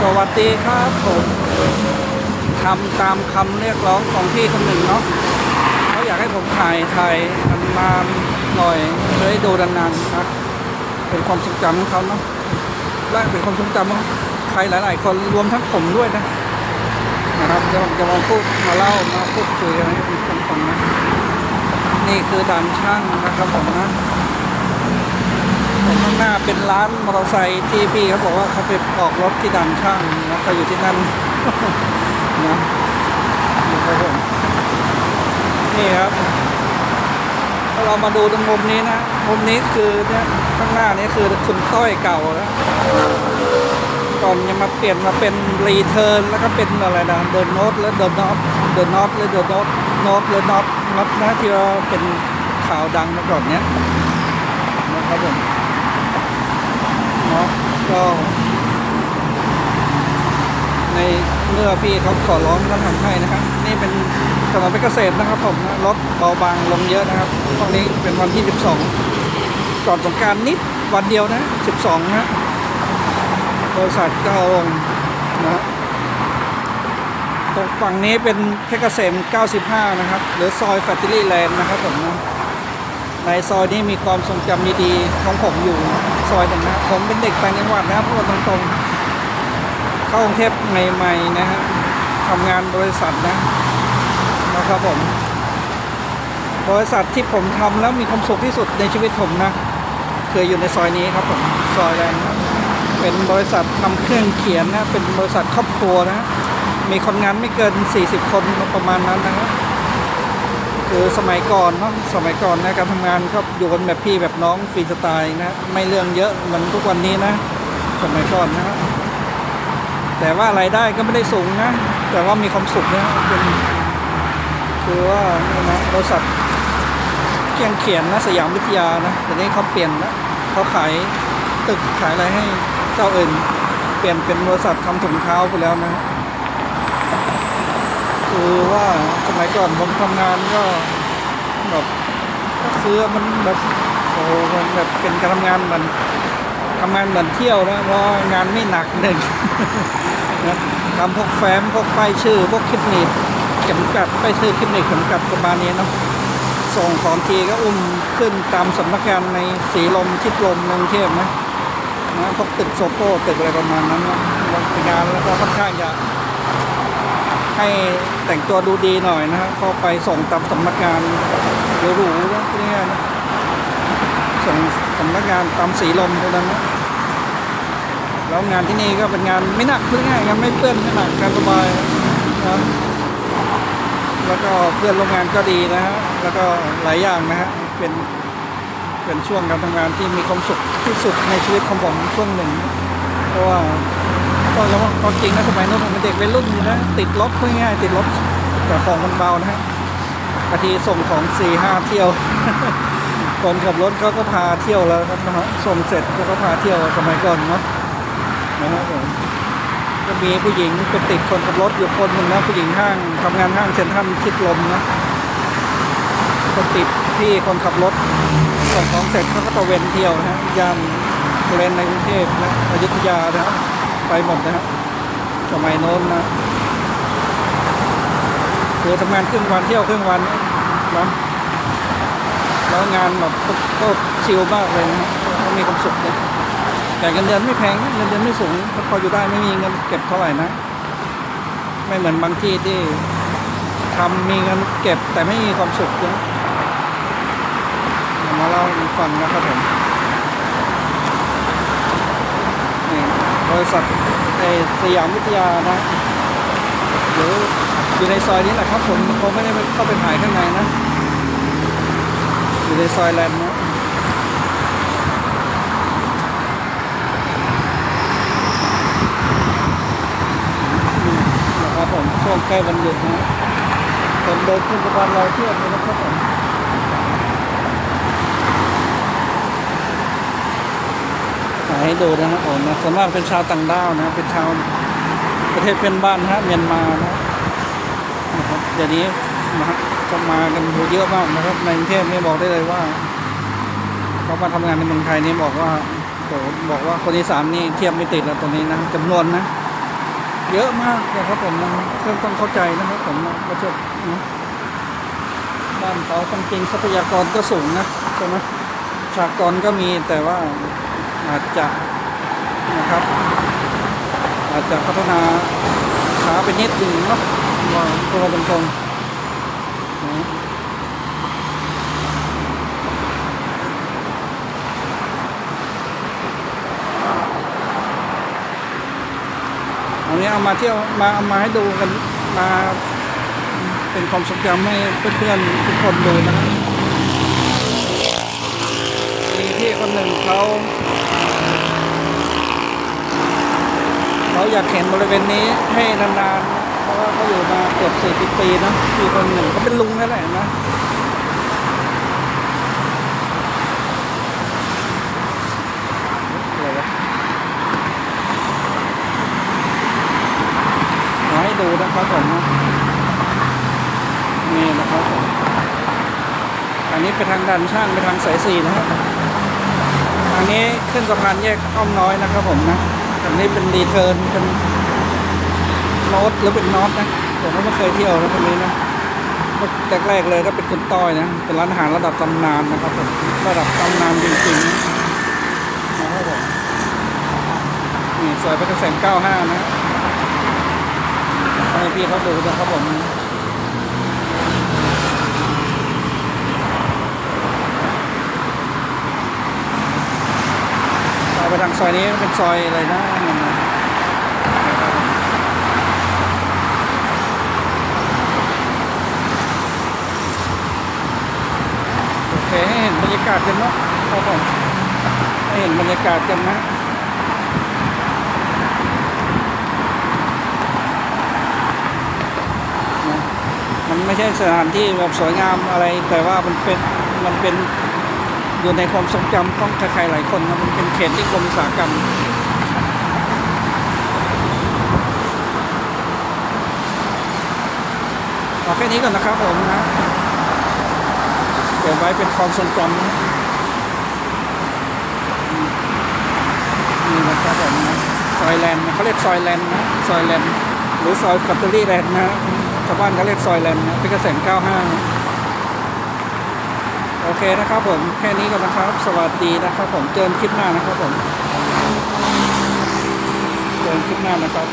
สวัสดีครับผมทำตามคำเรียกร้องของพี่คนหนึ่งเนาะเขาอยากให้ผมถ่ายถ่ายนานๆหน่อยจะได้ดูนานๆครับเป็นความทรงจำของเขาเนาะและเป็นความทรงจำของใครหลาย ๆ คนรวมทั้งผมด้วยนะนะครับจะจะมาพูดมาเล่ามาพูดคุยกันให้ทุกคนฟังนะนี่คือด่านช่างนะครับผมนะ ข้างหน้าเป็นร้านมอเตอร์ไซค์ที่พี่เขาบอกว่าเขาไปออกรถที่ด่านช่างแล้วเขาอยู่ที่นั่นนะนี่ครับผมนี่ครับถ้าเรามาดูตรงมุมนี้นะมุมนี้คือเนี่ยข้างหน้านี้คือคุณต้อยเก่าแล้วก่อนยังมาเปลี่ยนมาเป็นรีเทิร์นแล้วก็เป็นอะไรนะเดินโนตแล้วเดินน็อตเดินน็อตแล้วเดินโน็อตน็อตแล้วน็อตน็อตนะที่ว่าเป็นข่าวดังมาก่อนเนี้ยนะครับผม ก็ในเมื่อพี่เขาขอร้องก็ทำให้นะครับ นี่เป็นถนนเพชรเกษตรนะครับผมรถเบาบางลงเยอะนะครับตรงนี้เป็นวันที่ 12 ก่อนสงการนิดวันเดียวนะ 12 นะบริษัทก็เอาลงนะตรงฝั่งนี้เป็นเพชรเกษม 95 นะครับ หรือซอยแฟตติลี่แลนด์นะครับผมนะ ในซอยนี้มีความทรงจำดีๆของผมอยู่ซอยหนึ่งนะ ผมเป็นเด็กต่างจังหวัดนะครับพูดตรงๆ เข้ากรุงเทพใหม่ๆนะฮะทำงานบริษัทนะนะครับผม บริษัทที่ผมทำแล้วมีความสุขที่สุดในชีวิตผมนะเคยอยู่ในซอยนี้ครับผมซอยแรงนะเป็นบริษัททำเครื่องเขียนนะเป็นบริษัทครอบครัวนะมีคนงานไม่เกิน 40 คนประมาณนั้นนะครับ คือสมัยก่อนเนาะสมัยก่อนนะการทำงานก็อยู่กันแบบพี่แบบน้องฟรีสไตล์นะไม่เรื่องเยอะเหมือนทุกวันนี้นะ สมัยก่อนนะแต่ว่ารายได้ก็ไม่ได้สูงนะ แต่ว่ามีความสุขนะเป็นคือว่านี่นะบริษัทเกียงเขียนนะสยามวิทยานะแต่นี้เขาเปลี่ยนนะเขาขายตึกขายอะไรให้เจ้าอื่น เปลี่ยนเป็นบริษัททำถุงเท้าไปแล้วนะ คือว่าสมัยก่อนผมทำงานก็แบบก็คือมันแบบโอ้มันแบบเป็นการทำงานเหมันทำงานเหมือนเที่ยวนะเพราะงานไม่หนักหนึ่งนะทำพวกแฟ้มพวกป้ายชื่อ พวกคลิปหนีบเข็มกัดป้ายชื่อคลิปหนีบเข็มกัดประมาณนี้เนาะส่งของทีก็อุ้มขึ้นตามสำนักงานในสีลมชิดลมในกรุงเทพนะนะพวกตึกโซโก้ตึกอะไรประมาณนั้นนะงานแล้วก็ค่อนข้างจะ ให้แต่งตัวดูดีหน่อยนะครับก็ไปส่งตามสำนักงานหรูๆนะพวกนี้นะส่งสำนักงานตามสีลมพวกนั้นนะแล้วงานที่นี่ก็เป็นงานไม่หนักพูดง่ายงานไม่เปื้อนไม่หนักงานสบายนะแล้วก็เพื่อนโร่วมงานก็ดีนะฮะแล้วก็หลายอย่างนะฮะเป็นเป็นช่วงการทำงานที่มีความสุขที่สุดในชีวิตของผมช่วงหนึ่ง เพราะว่า ก็แล้วาความจริงนะสมัยนั้นผมเป็นเด็กวัยรุ่นอยู่นะติดรถง่ายติดรถแต่ของมันเบานะฮะบางทีส่งของสี่ห้าเที่ยวคนขับรถเขาก็พาเที่ยวแล้วครับนะฮะส่งเสร็จเขาก็พาเที่ยวสมัยก่อนเนาะนะฮะผมก็มีผู้หญิงไปติดคนขับรถอยู่คนหนึ่งนะผู้หญิงห้างทำงานห้างเซ็นทรัลชิดลมนะก็ติดพี่คนขับรถส่งของเสร็จเขาก็ตะเวนเที่ยวนะฮะยามบริเวณในกรุงเทพนะอยุธยานะครับ ไปหมดนะครับ สมัยโน้นนะคือทำงานครึ่งวันเที่ยวครึ่งวันนะแล้วงานแบบก็ชิลมากเลยนะก็มีความสุขเลยแต่เงินเดือนไม่แพงเงินเดือนไม่สูงก็พออยู่ได้ไม่มีเงินเก็บเท่าไหร่นะ ไม่เหมือนบางที่ที่ทำมีเงินเก็บแต่ไม่มีความสุขนะมาเล่าให้ฟังนะครับผม นี่ บริษัทในสยามวิทยานะหรืออยู่ในซอยนี้แหละครับผมเขาไม่ได้ไปเข้าไปถ่ายข้างในนะ อยู่ในซอยแลนด์นะนี่นะครับผมช่วงใกล้วันหยุดนะคนเดินขึ้นสะพานลอยเที่ยวเลยนะครับผม ถ่าย ให้ดูนะฮะผมนะส่วนมากเป็นชาวต่างด้าวนะเป็นชาวประเทศเพื่อนบ้านนะฮะเมียนมานะนะครับเดี๋ยวนี้นะฮะจะมากันเยอะมากนะครับ ในกรุงเทพนี่บอกได้เลยว่าเขามาทำงานในเมืองไทยนี่บอกว่าโหบอกว่าคนอีสานนี่เทียบไม่ติดแล้วตรงนี้นะจำนวนนะ เยอะมากนะครับผมนะต้องต้องเข้าใจนะครับผมนะว่าจะนะบ้านเขาจริงทรัพยากรก็สูงนะใช่ไหมประชากรก็มีแต่ว่า อาจจะนะครับ อาจจะพัฒนาช้าไปนิดนึงเนาะว่าตัวตรงๆนะอันนี้เอามาเที่ยวมาเอามาให้ดูกันมาเป็นความทรงจำให้เพื่อนๆทุกคนดูนะครับ พี่คนหนึ่งเขาเขาอยากเห็นบริเวณนี้ให้นานๆ เพราะว่าเขาอยู่มาเกือบสี่สิบปีนะมีคนหนึ่งเขาเป็นลุงนั่นแหละนะอะไรวะมาให้ดูนะครับผมนะนี่นะครับผมอันนี้ไปทางดันช่างไปทางสายสี่นะครับ ทางนี้ขึ้นสะพานแยกอ้อมน้อยนะครับผมนะอันนี้เป็นรีเทิร์นเป็นโนตหรือเป็นน็อตนะผมก็ไม่เคยเที่ยวนะตรงนี้นะแรกๆเลยก็เป็นคุณต้อยนะ เป็นร้านอาหารระดับตำนานนะครับผมระดับตำนานจริงๆนะครับผมนี่ซอยเพชรเกษม95นะให้พี่เขาดูนะครับผม ซอยนี้เป็นซอยอะไรนะมันโอเคให้เห็นบรรยากาศกันเนาะครับผมให้เห็นบรรยากาศกันนะมันไม่ใช่สถานที่แบบสวยงามอะไรแต่ว่ามันเป็นมันเป็น อยู่ในความทรงจำของใครๆหลายคนนะมันเป็นเขตนิคมอุตสาหกรรมเอาแค่นี้ก่อนนะครับผมนะเก็บไว้เป็นความทรงจำนะอืมนี่นะครับผมซอยแลนด์เขาเรียกซอยแลนด์นะซอยแลนด์หรือซอยกัตเตอรี่แลนด์นะชาวบ้านเขาเรียกซอยแลนด์นะเป็นเกษม95 โอเคนะครับผมแค่นี้ก่อนนะครับ สวัสดีนะครับ ผมเจอกันคลิปหน้านะครับผมเจอกันคลิปหน้านะครับ